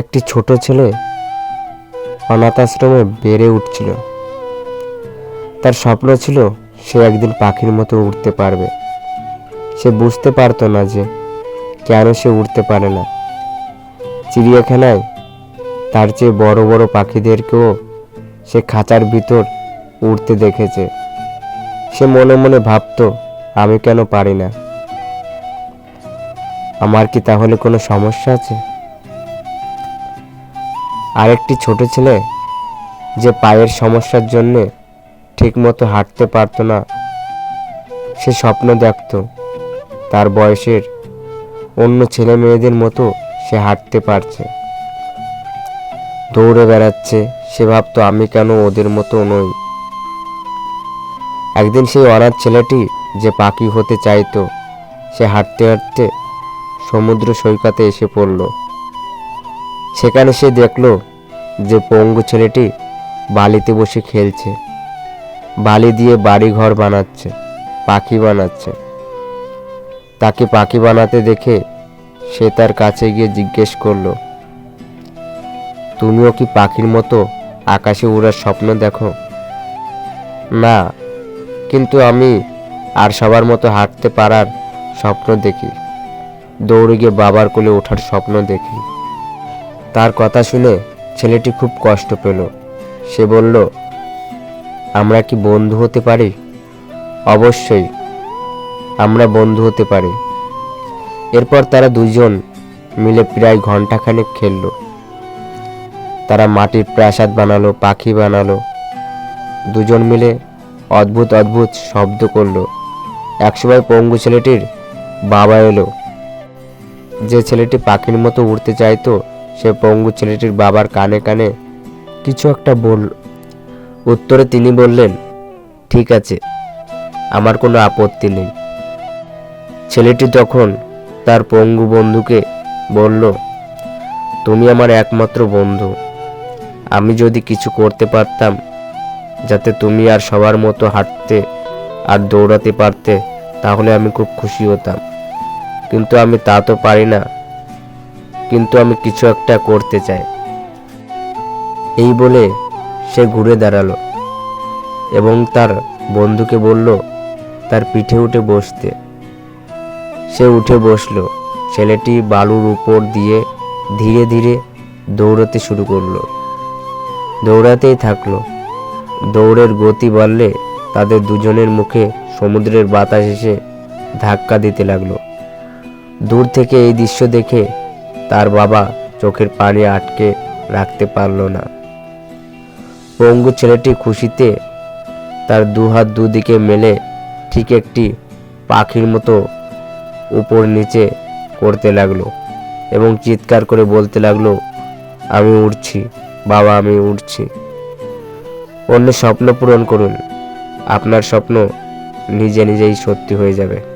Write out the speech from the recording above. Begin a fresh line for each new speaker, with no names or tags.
একটি ছোট ছেলে অনাথ আশ্রমে বেড়ে উঠছিল। তার স্বপ্ন ছিল সে একদিন পাখির মতো উড়তে পারবে। সে বুঝতে পারতো না যে কেন সে উড়তে পারে না। চিড়িয়াখানায় তার চেয়ে বড় বড় পাখিদেরকেও সে খাঁচার ভিতর উড়তে দেখেছে। সে মনে মনে ভাবতো, আমি কেন পারি না? আমার কি তাহলে কোনো সমস্যা আছে? আরেকটি ছোট ছেলে যে পায়ের সমস্যার জন্য ঠিকমতো হাঁটতে পারতো না। সে স্বপ্ন দেখতো, তার বয়সের অন্য ছেলে মেয়েদের মতো সে হাঁটতে পারছে। দৌড়ে বেড়াচ্ছে, সে ভাবতো, আমি কেন ওদের মতো নই? একদিন সেই অনাথ ছেলেটি যে পাখি হতে চাইতো, সে হাঁটতে হাঁটতে সমুদ্র সৈকতে এসে পড়ল। সেখানে সে দেখল যে পঙ্গু ছেলেটি বালিতে বসে খেলছে। বালি দিয়ে বাড়ি ঘর বানাচ্ছে, পাখি বানাচ্ছে। তাকে পাখি বানাতে দেখে সে তার কাছে গিয়ে জিজ্ঞেস করল, তুমিও কি পাখির মতো আকাশে উড়ার স্বপ্ন দেখো? না, কিন্তু আমি আর সবার মতো হাঁটতে পারার স্বপ্ন দেখি। দৌড়ে গিয়ে বাবার কোলে ওঠার স্বপ্ন দেখি। তার কথা শুনে ছেলেটি খুব কষ্ট পেল। সে বলল, আমরা কি বন্ধু হতে পারি? অবশ্যই, আমরা বন্ধু হতে পারি। এরপর তারা দুজন মিলে প্রায় ঘন্টাখানেক খেললো। তারা মাটির প্রাসাদ বানালো, পাখি বানালো। দুজন মিলে অদ্ভুত অদ্ভুত শব্দ করল। একসময় পঙ্গু ছেলেটির বাবা এলো। যে ছেলেটি পাখির মতো উড়তে চাইতো সে পঙ্গু ছেলেটির বাবার কানে কানে কিছু একটা বলল উত্তরে তিনি বললেন, ঠিক আছে, আমার কোনো আপত্তি নেই। ছেলেটি তখন তার পঙ্গু বন্ধুকে বলল, তুমি আমার একমাত্র বন্ধু। আমি যদি কিছু করতে পারতাম, যাতে তুমি আর সবার মতো হাঁটতে আর দৌড়াতে পারতে, তাহলে আমি খুব খুশি হতাম। কিন্তু আমি তা তো পারি না। কিন্তু আমি কিছু একটা করতে চাই। এই বলে সে ঘুরে দাঁড়াল এবং তার বন্ধুকে বলল, তার পিঠে উঠে বসতে। সে উঠে বসল। ছেলেটি বালুর উপর দিয়ে ধীরে ধীরে দৌড়াতে শুরু করল। দৌড়াতেই থাকল। দৌড়ের গতি বাড়লে তাদের দুজনের মুখে সমুদ্রের বাতাস এসে ধাক্কা দিতে লাগল। দূর থেকে এই দৃশ্য দেখে তার বাবা চোখের পানি আটকে রাখতে পারল না। পঙ্গু ছেলেটি খুশিতে তার দুহাত দুদিকে মেলে ঠিক একটি পাখির মতো উপর নিচে করতে লাগল এবং চিৎকার করে বলতে লাগল, আমি উঠছি বাবা, আমি উঠছি অন্য স্বপ্ন পূরণ করুন। আপনার স্বপ্ন নিজে নিজেই সত্যি হয়ে যাবে।